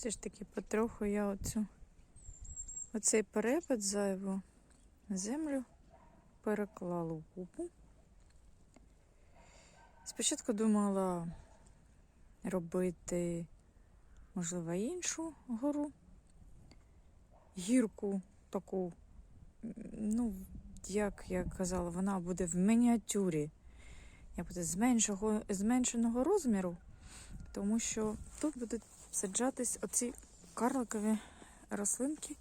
Все ж таки потроху я оцю, оцей перепад зайву землю переклала в купу. Спочатку думала робити, можливо, іншу гору, гірку таку, ну, як я казала, вона буде в мініатюрі. Я буде зменшого, зменшеного розміру, тому що тут будуть саджатись оці карликові рослинки,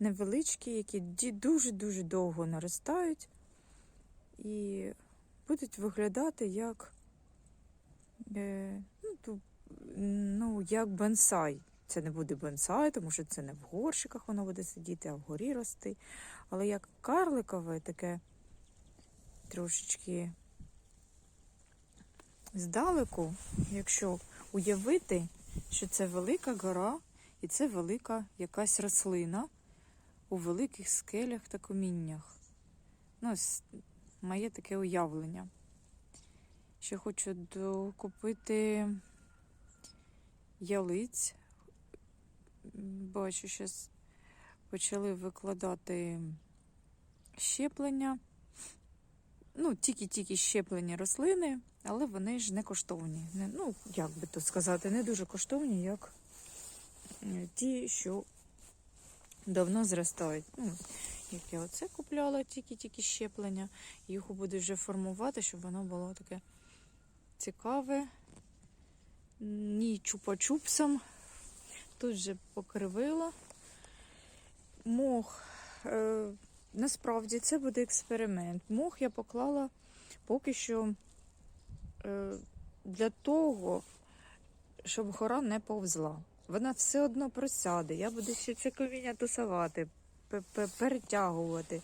невеличкі, які дуже-дуже довго наростають і будуть виглядати як, е, ну, ну, як бонсай. Це не буде бонсай, тому що це не в горщиках воно буде сидіти, а вгорі рости. Але як карликове таке трошечки здалеку, якщо уявити, що це велика гора і це велика якась рослина у великих скелях та каміннях. Ну, моє таке уявлення. Ще хочу докупити ялиць. Бачу, зараз почали викладати щеплення. Ну, тільки-тільки щеплені рослини, але вони ж не коштовні. Не, ну, як би то сказати, не дуже коштовні, як е, ті, що давно зростають. Ну, як я оце купляла, тільки-тільки щеплення. Його буду вже формувати, щоб воно було таке цікаве. Ні чупа-чупсом. Тут вже покривила. Мох. Е, насправді це буде експеримент. Мох я поклала поки що е, для того, щоб гора не повзла. Вона все одно просяде. Я буду ще це каміння тусувати, пе- пе- перетягувати,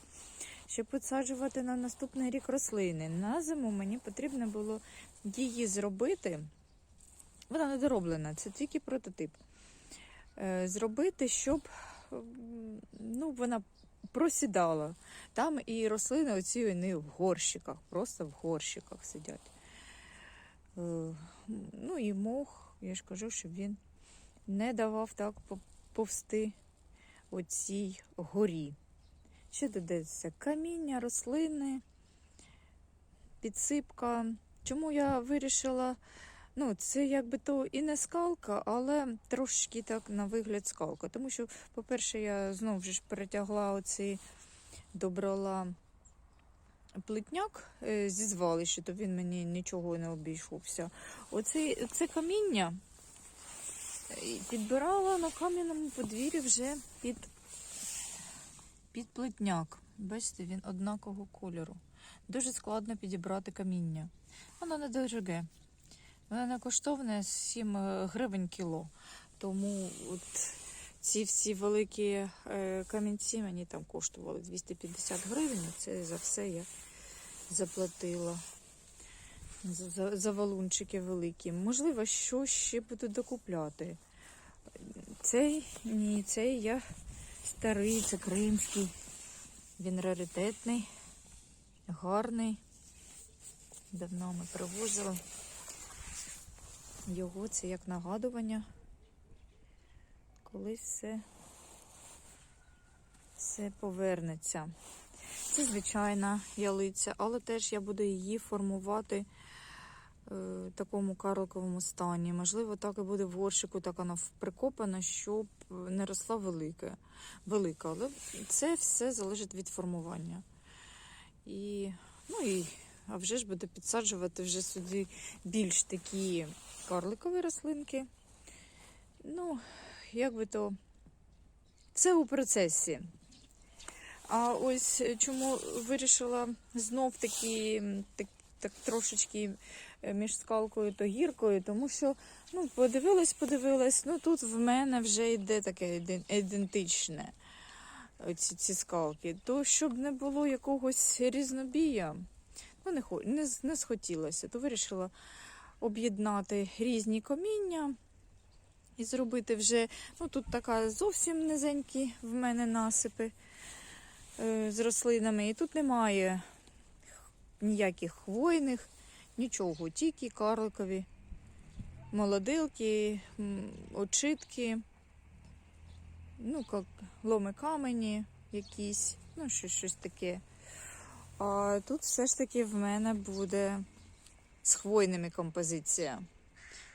ще підсаджувати на наступний рік рослини. На зиму мені потрібно було її зробити. Вона не дороблена, це тільки прототип. Е, Зробити, щоб ну, вона просідала. Там і рослини оці вони в горщиках, просто в горщиках сидять. Е, Ну і мох, я ж кажу, щоб він не давав так по- повсти оцій горі. Ще додається каміння, рослини, підсипка. Чому я вирішила? Ну, це якби то і не скалка, але трошечки так на вигляд скалка. Тому що, по-перше, я знову ж перетягла оцей добрала плитняк е, зі звалища, то він мені нічого не обійшовся. Оце це каміння е, підбирала на кам'яному подвір'ї вже під, під плитняк. Бачите, він однакового кольору. Дуже складно підібрати каміння. Воно не дороге. Воно не коштовне 7 гривень кіло. Тому от ці всі великі е, камінці мені там коштували 250 гривень. Це за все я заплатила. За, за, за валунчики великі. Можливо, що ще буду докупляти. Цей ні, цей я старий, це кримський. Він раритетний, гарний. Давно ми привозили. Його це як нагадування. Колись все, все повернеться. Це звичайна ялиця, але теж я буду її формувати е, в такому карликовому стані. Можливо, так і буде в горщику, так вона прикопана, щоб не росла велика. велика. Але це все залежить від формування. І, ну і, а вже ж буду підсаджувати вже сюди більш такі карликові рослинки. Ну, як би то, це у процесі. А ось чому вирішила знов таки так, так трошечки е, між скалкою та гіркою, тому що ну, подивилась, подивилась, ну тут в мене вже йде таке ідентичне ці, ці скалки. То щоб не було якогось різнобія, ну не, не, не схотілося, то вирішила об'єднати різні каміння і зробити вже, ну тут така зовсім низенькі в мене насипи е, з рослинами. І тут немає ніяких хвойних, нічого, тільки карликові молодилки, очитки, ну, як ломи камені якісь, ну, щось, щось таке. А тут все ж таки в мене буде з хвойними композиція.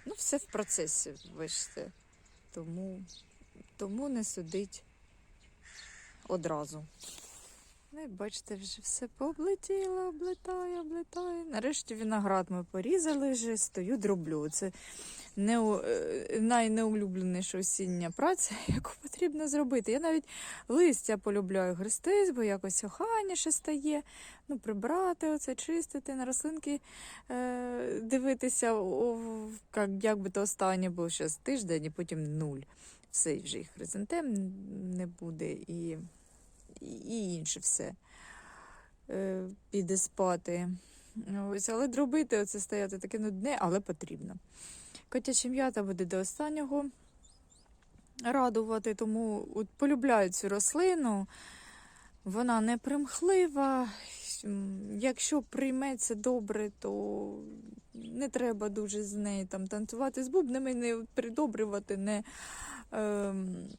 Ну, все в процесі, бачите. Тому, тому не судить одразу. Ну, бачите, вже все пооблетіло, облетає, облетає. Нарешті виноград ми порізали вже, стою, дроблю. Це не, найнеулюбленіша осіння праця, яку потрібно зробити. Я навіть листя полюбляю гристись, бо якось охайніше стає. Ну, прибрати оце, чистити, на рослинки е, дивитися, о, як, як би то останнє було зараз тиждень, і потім нуль. Все, вже і хризантем не буде, і, і інше все е, піде спати. Ось, але дробити оце стояти таке нудне, але потрібно. Котяча м'ята буде до останнього радувати, тому от полюбляю цю рослину. Вона не примхлива. Якщо прийметься добре, то не треба дуже з нею там танцювати з бубнами, не придобрювати, не, ем,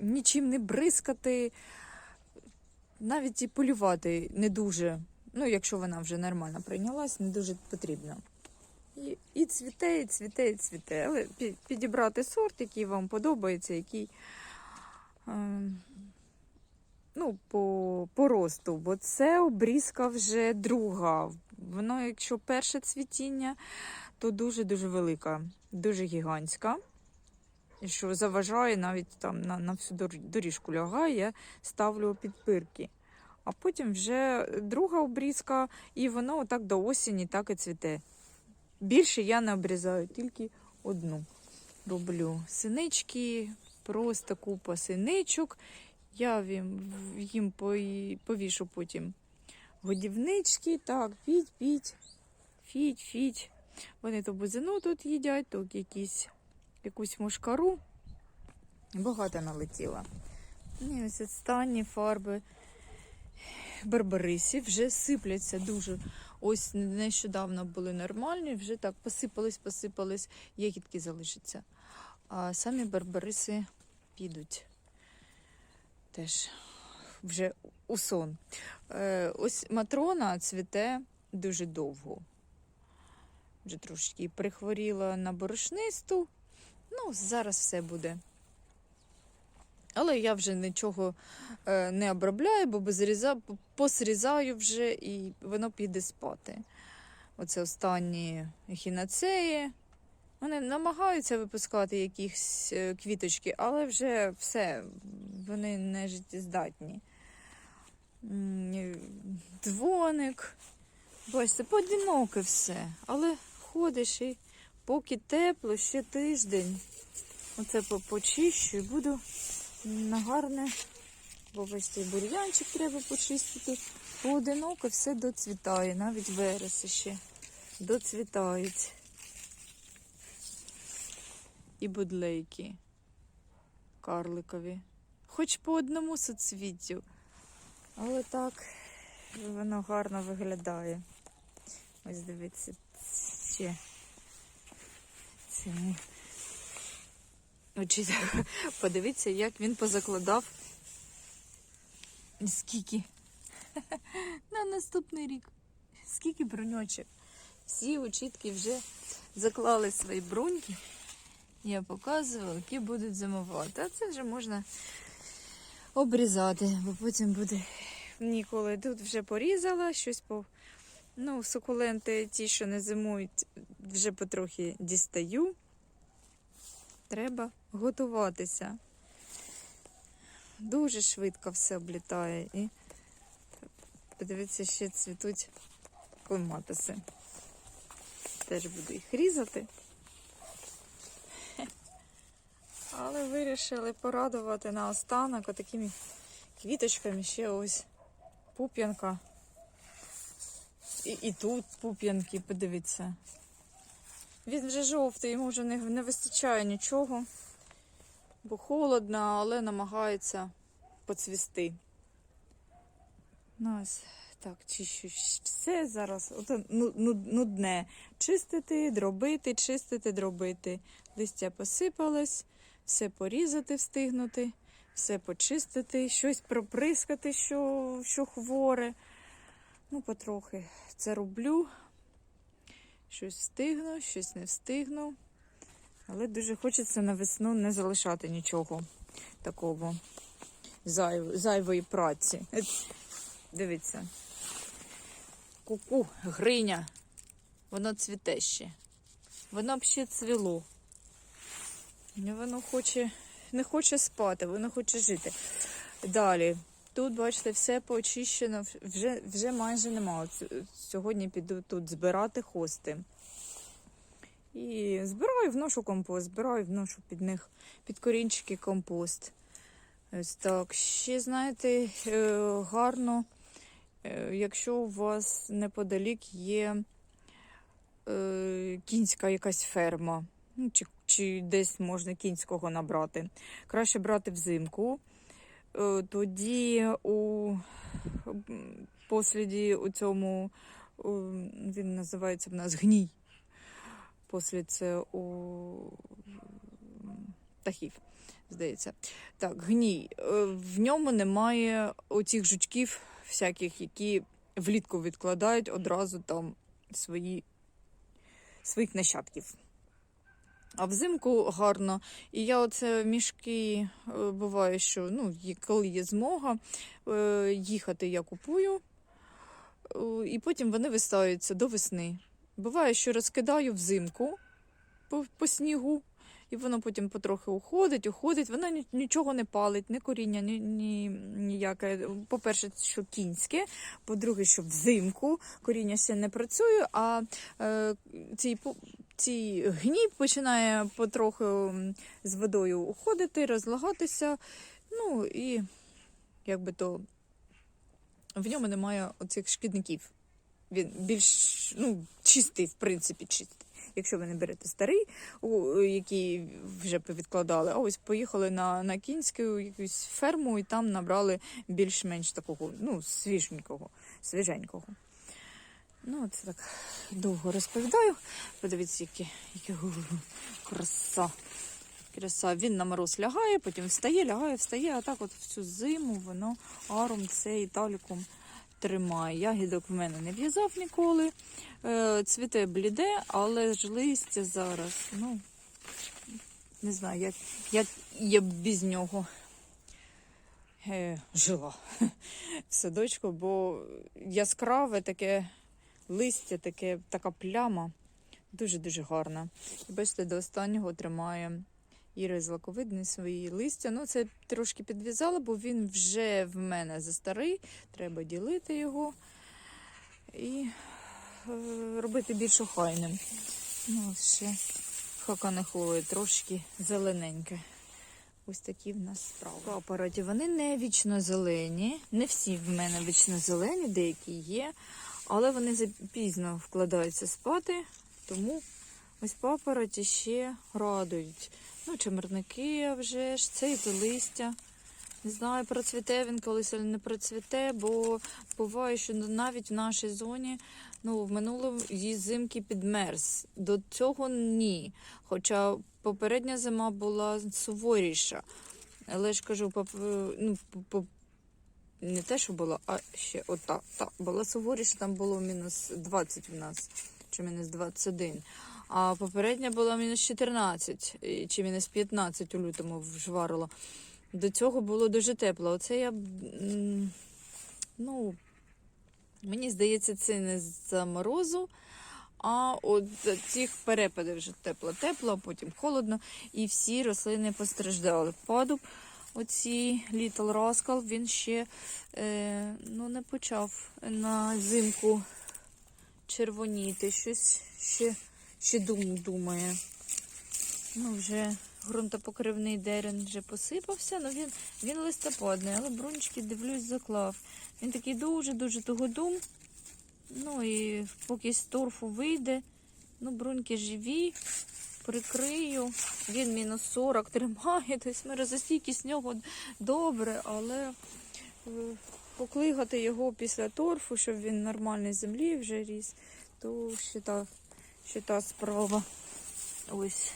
нічим не бризкати, навіть і полювати не дуже. Ну, якщо вона вже нормально прийнялась, не дуже потрібно. І, і цвіте, і цвіте, і цвіте. Але підібрати сорт, який вам подобається, який ем, ну, по, по росту, бо це обрізка вже друга. Воно, якщо перше цвітіння, то дуже-дуже велика, дуже гігантська. Що заважає навіть там на, на всю доріжку лягає, я ставлю підпирки. А потім вже друга обрізка, і воно так до осені так і цвіте. Більше я не обрізаю, тільки одну роблю. Синички, просто купа синичок. Я їм, повішу потім годівнички. Так, піть, піть, фіть, фіть. Вони то бузину тут їдять, то якісь, якусь мушкару. Багато налетіло. І ось останні фарби барбарисів вже сипляться дуже. Ось нещодавно були нормальні, вже так посипались, посипались, ягідки залишаться. А самі барбариси підуть теж вже у сон. Е, ось матрона цвіте дуже довго. Вже трошки прихворіла на борошнисту. Ну, зараз все буде. Але я вже нічого е, не обробляю, бо безріза, посрізаю вже і воно піде спати. Оце останні ехінацеї. Вони намагаються випускати якісь е, квіточки, але вже все, вони не життєздатні. Е, Дзвоник. Бачите, поодиноке все. Але ходиш і поки тепло, ще тиждень. Оце почищу і буду на гарне. Бо бачите, і бур'янчик треба почистити. Поодиноко все доцвітає, навіть вереси ще доцвітають. І будлейки карликові. Хоч по одному соцвіттю. Але так воно гарно виглядає. Ось дивіться, ще це ми. Очі, подивіться, як він позакладав. Скільки? На наступний рік. Скільки броньочок. Всі очітки вже заклали свої броньки. Я показувала, які будуть зимувати. А це вже можна обрізати, бо потім буде ніколи. Тут вже порізала щось по. Ну, сукуленти, ті, що не зимують, вже потрохи дістаю. Треба готуватися. Дуже швидко все облітає. І подивіться, ще цвітуть клематиси. Теж буду їх різати. Але вирішили порадувати наостанок отакими квіточками ще ось пуп'янка. І, і тут пуп'янки, подивіться. Він вже жовтий, йому вже не, не вистачає нічого, бо холодно, але намагається поцвісти. Ну ось так, чищу все зараз. Ото ну- ну- нудне. Чистити, дробити, чистити, дробити. Листя посипалось, все порізати, встигнути, все почистити, щось проприскати, що, що хворе. Ну, потрохи це роблю. Щось встигну, щось не встигну. Але дуже хочеться на весну не залишати нічого такого зайв, зайвої праці. Дивіться. Ку-ку, гриня. Воно цвіте ще. Воно б ще цвіло. Воно хоче, не хоче спати, воно хоче жити. Далі. Тут, бачите, все поочищено, вже, вже майже нема. От Сьогодні піду тут збирати хости. І збираю, вношу компост, збираю, вношу під них під корінчики компост. Ось так. Ще, знаєте, е, гарно, е, якщо у вас неподалік є е, кінська якась ферма, ну, чи, чи десь можна кінського набрати. Краще брати взимку. Тоді у посліді у цьому він називається в нас гній. Послід у птахів, здається. Так, гній. Е, В ньому немає оцих жучків всяких, які влітку відкладають одразу там свої, своїх нащадків. А взимку гарно. І я оце мішки е, буває, що ну, коли є змога е, їхати, я купую, і потім вони вистаються до весни. Буває, що розкидаю взимку по, по снігу, і воно потім потрохи уходить, уходить. Воно нічого не палить, ні коріння, ні, ні, ніяке. По-перше, що кінське, по-друге, що взимку коріння ще не працює, а е, цей, пу- цей гній починає потроху з водою уходити, розлагатися. Ну і якби то в ньому немає оцих шкідників. Він більш ну, чистий, в принципі, чистий. Якщо ви не берете старий, який вже повідкладали, а ось поїхали на, на кінську якусь ферму і там набрали більш-менш такого, ну, свіженького, свіженького. Ну, це так довго розповідаю. Подивіться, які, які краса. Краса. Він на мороз лягає, потім встає, лягає, встає, а так от всю зиму воно аром цей таліком тримає. Ягідок в мене не в'язав ніколи. Е, цвіте бліде, але ж листя зараз, ну, не знаю, як, як я б без нього е, жила в садочку, бо яскраве таке листя, таке, така пляма. Дуже-дуже гарна. І бачите, до останнього тримає Іри злаковидний свої листя. Ну, це трошки підв'язала, бо він вже в мене застарий. Треба ділити його і е, робити більш охайним. Ну, ось ще хаканехлої, трошки зелененьке. Ось такі в нас справи. Папороті, вони не вічно зелені. Не всі в мене вічно зелені, деякі є. Але вони запізно вкладаються спати, тому ось папороті ще радують. Ну, чимерники вже ж, це і листя. Не знаю, процвіте він колись, але не процвіте, бо буває, що навіть в нашій зоні ну, в минулому її зимки підмерз. До цього ні. Хоча попередня зима була суворіша. Але ж кажу, поп- ну, по- не те, що була, а ще ота. Та, була суворіша, там було мінус 20 в нас, чи мінус 21. А попередня була мінус 14, чи мінус 15 у лютому вжварило. До цього було дуже тепло. Оце я, ну, мені здається, це не з-за морозу, а от цих перепадів вже тепло-тепло, потім холодно, і всі рослини постраждали. Падуб, оці Little Rascal, він ще е, ну, не почав на зимку червоніти. Щось ще, ще дум, думає. Ну, вже ґрунтопокривний дерен вже посипався, ну він, він листопадний, але брунчики, дивлюсь, заклав. Він такий дуже-дуже тугодум. Ну і поки з торфу вийде, ну, бруньки живі, прикрию. Він мінус 40 тримає, тобто з нього добре, але е, поклигати його після торфу, щоб він в нормальній землі вже ріс, то ще та, ще та справа. Ось,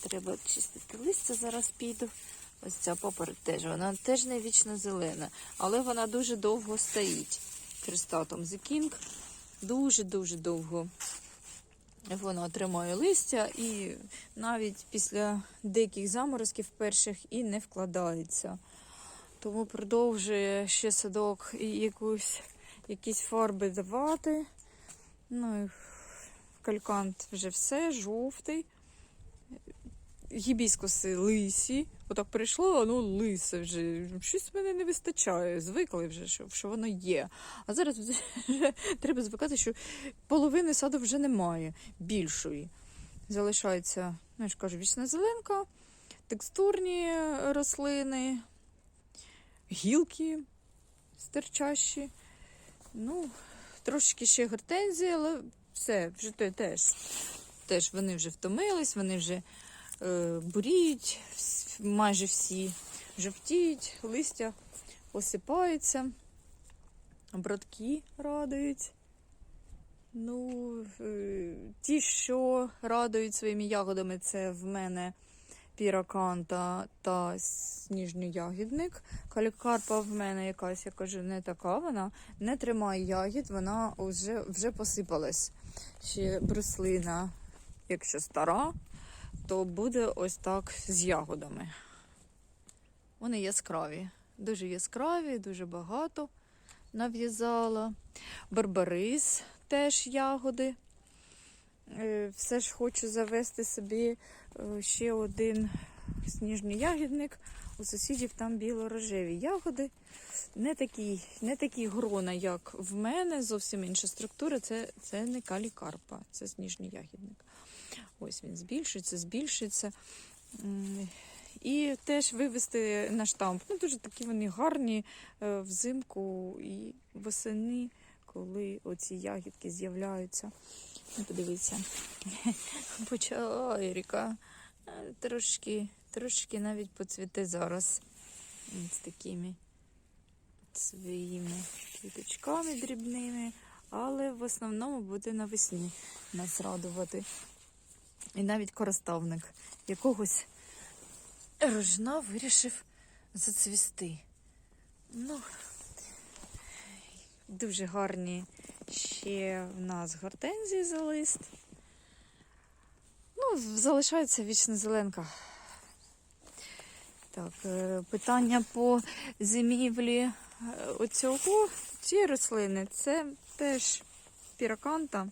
треба чистити листя, зараз піду. Ось ця папороть теж, вона теж не вічно зелена, але вона дуже довго стоїть. Хрестатом The King. Дуже-дуже довго вона тримає листя і навіть після деяких заморозків перших і не вкладається. Тому продовжує ще садок і якусь, якісь фарби давати. Ну, калькант вже все, жовтий. Гібіскуси лисі. Отак прийшло, воно лисе вже. Щось мене не вистачає. Звикли вже, що, що воно є. А зараз вже треба звикати, що половини саду вже немає, більшої. Залишається, ну я ж кажу, вічна зеленка, текстурні рослини, гілки стирчащі. Ну, трошки ще гортензії, але все, вже те теж. Теж вони вже втомились, вони вже е, буріють, майже всі жовтіють, листя осипаються, братки радують. Ну, е, ті, що радують своїми ягодами, це в мене піраканта та сніжньоягідник. Калікарпа в мене якась, я кажу, не така. Вона не тримає ягід, вона вже, вже посипалась. Ще бруслина, якщо стара, то буде ось так з ягодами. Вони яскраві, дуже яскраві, дуже багато нав'язала. Барбарис теж ягоди. Е, Все ж хочу завести собі е, ще один сніжний ягідник. У сусідів там біло-рожеві ягоди. Не такі, не такі грона, як в мене, зовсім інша структура. Це, це не калікарпа, це сніжний ягідник. Ось він збільшується, збільшується. І теж вивести на штамп. Ну, дуже такі вони гарні е, взимку і восени, коли оці ягідки з'являються. Ну, подивіться, почала Еріка. Е, Трошки, трошки навіть поцвіте зараз з такими своїми квіточками дрібними, але в основному буде навесні нас радувати. І навіть короставник якогось рожна вирішив зацвісти. Ну, дуже гарні ще в нас гортензії за лист. Ну, залишається вічна зеленка. Так, е, питання по зимівлі е, оцього цієї рослини це теж піраканта.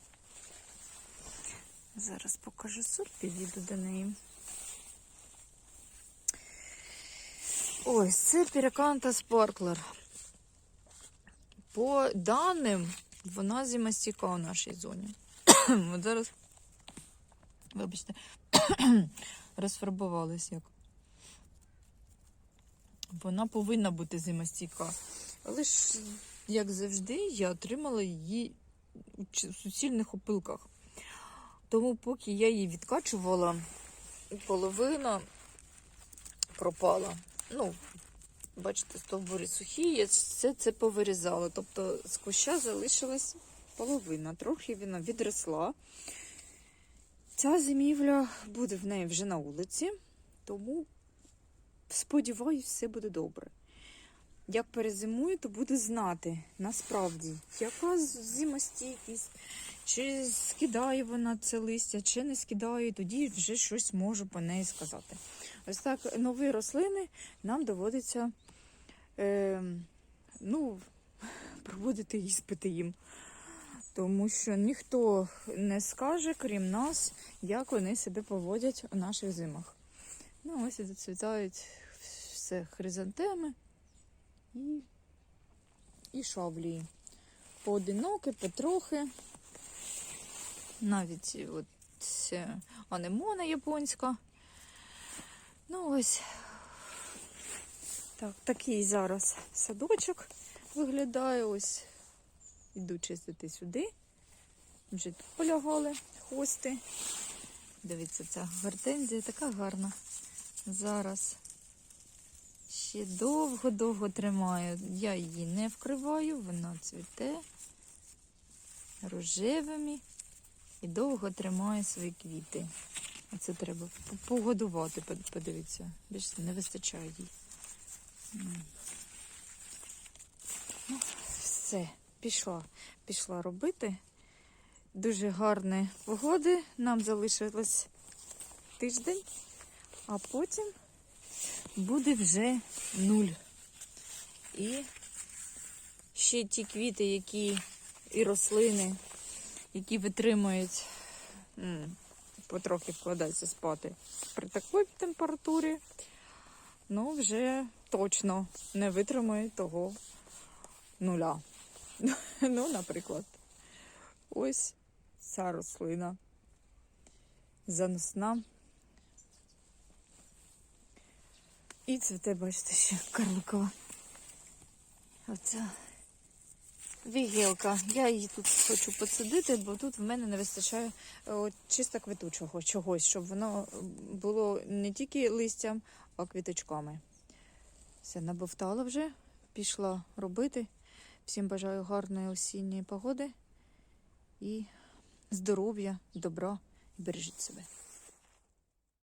Зараз покажу сорт, підійду до неї. Ось, це піраканта спарклер. По даним, вона зимостійка у нашій зоні. От зараз, вибачте, розфарбувалась як. Вона повинна бути зимостійка. Але ж, як завжди, я отримала її у суцільних опилках. Тому поки я її відкачувала, половина пропала. Ну, бачите, стовбури сухі, я все це повирізала. Тобто з куща залишилась половина. Трохи вона відросла. Ця зимівля буде в неї вже на вулиці, тому сподіваюсь, все буде добре. Як перезимую, то буду знати насправді, яка зимостійкість, чи скидає вона це листя, чи не скидає, тоді вже щось можу по неї сказати. Ось так нові рослини нам доводиться е, ну, проводити іспити їм. Тому що ніхто не скаже, крім нас, як вони себе поводять у наших зимах. Ну, ось і зацвітають все хризантеми і, і шавлії. Поодинокі, потрохи. Навіть от анемона японська. Ну ось так, такий зараз садочок виглядає. Ось іду чистити сюди. Вже тут полягали хвости. Дивіться, ця гортензія така гарна. Зараз ще довго-довго тримаю. Я її не вкриваю, вона цвіте рожевими і довго тримає свої квіти. Це треба погодувати, подивіться. Бачите, не вистачає їй. Ну, все, пішла. Пішла робити. Дуже гарні погоди. Нам залишилось тиждень, а потім буде вже нуль. І ще ті квіти, які і рослини, які витримують, потрохи вкладаються спати при такій температурі, ну вже точно не витримують того нуля. Ну, наприклад, ось ця рослина заносна. І цвіте, бачите, ще карликова. Оця вігілка. Я її тут хочу посадити, бо тут в мене не вистачає е, чисто квітучого чогось, щоб воно було не тільки листям, а квіточками. Все, набовтала вже, пішла робити. Всім бажаю гарної осінньої погоди і здоров'я, добра і бережіть себе.